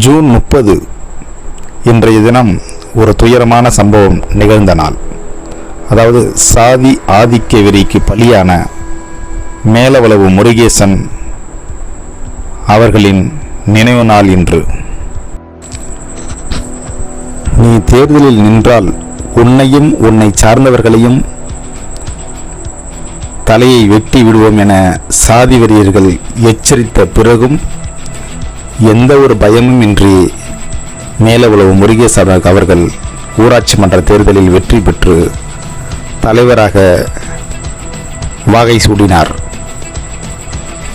June முப்பது இன்றைய தினம் ஒரு துயரமான சம்பவம் நிகழ்ந்த நாள். அதாவது சாதி ஆதிக்க வெறிக்கு பலியான மேலவளவு முருகேசன் அவர்களின் நினைவு நாள் இன்று. நீ தேர்தலில் நின்றால் உன்னையும் உன்னை சார்ந்தவர்களையும் தலையை வெட்டி விடுவோம் என சாதி வெறியர்கள் எச்சரித்த பிறகும் எந்த ஒரு பயமும் இன்றி மேலவுளவு முருகேச அவர்கள் ஊராட்சி மன்ற தேர்தலில் வெற்றி பெற்று தலைவராக வாகை சூடினார்.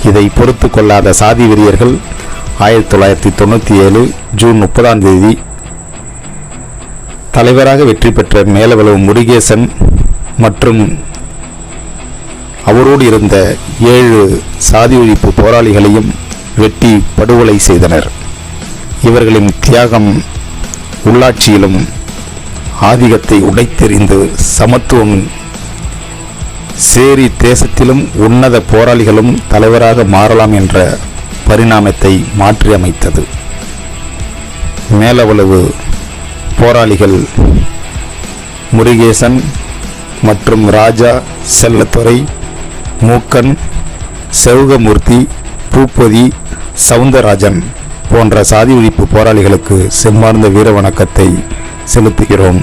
இதை பொறுத்து கொள்ளாத சாதி வெறியர்கள் ஆயிரத்தி தொள்ளாயிரத்தி தொண்ணூற்றி ஏழு ஜூன் முப்பதாம் தேதி தலைவராக வெற்றி பெற்ற மேலவளவு முருகேசன் மற்றும் அவரோடு இருந்த ஏழு சாதி ஒழிப்பு போராளிகளையும் வெட்டி படுகொலை செய்தனர். இவர்களின் தியாகம் உள்ளாட்சியிலும் ஆதிக்கத்தை உடைத்தெறிந்து சமத்துவம் சேரி தேசத்திலும் உன்னத போராளிகளும் தலைவராக மாறலாம் என்ற பரிணாமத்தை மாற்றியமைத்தது மேலவளவு போராளிகள் முருகேசன் மற்றும் ராஜா செல்லத்துறை மூக்கன் செவுகமூர்த்தி பூப்பதி சவுந்தரராஜன் போன்ற சாதி ஒழிப்பு போராளிகளுக்கு செம்மார்ந்த வீர வணக்கத்தை செலுத்துகிறோம்.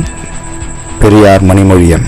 பெரியார் மணிமொழியன்.